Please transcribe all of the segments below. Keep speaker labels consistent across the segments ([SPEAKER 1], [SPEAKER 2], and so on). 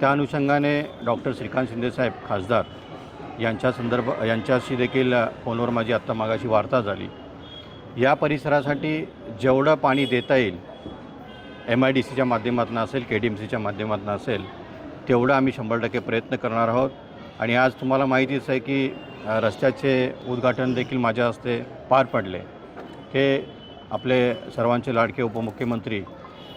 [SPEAKER 1] त्या अनुषंगाने डॉक्टर श्रीकांत शिंदेसाहेब खासदार यांच्या संदर्भ यांच्याशी देखील फोनवर माझी आत्ता मागाशी वार्ता झाली. या परिसरासाठी जेवढं पाणी देता येईल एम आय डी सीच्या माध्यमातून असेल के डी एम सीच्या माध्यमातून असेल तेवढं आम्ही शंभर टक्के प्रयत्न करणार आहोत. आणि आज तुम्हाला माहितीच आहे की रस्त्याचे उद्घाटन देखील माझ्या हस्ते पार पडले. हे आपले सर्वांचे लाडके उपमुख्यमंत्री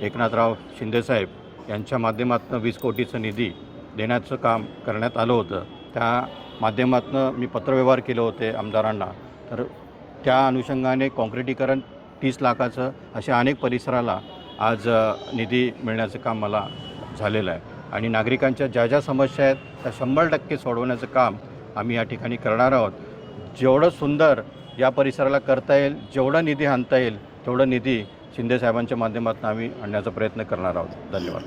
[SPEAKER 1] एकनाथराव शिंदेसाहेब यांच्या माध्यमातून वीस कोटीचं निधी देण्याचं काम करण्यात आलं होतं. त्या माध्यमातून मी पत्रव्यवहार केले होते आमदारांना. तर त्या अनुषंगाने काँक्रिटीकरण तीस लाखाचं अशा अनेक परिसराला आज निधी मिळण्याचं काम मला झालेलं आहे. आणि नागरिकांच्या ज्या ज्या समस्या आहेत त्या शंभर टक्के सोडवण्याचं काम आम्ही या ठिकाणी करणार आहोत. जेवढं सुंदर या परिसराला करता येईल जेवढा निधी आणता येईल तेवढं निधी शिंदेसाहेबांच्या माध्यमातून आम्ही आणण्याचा प्रयत्न करणार आहोत. धन्यवाद.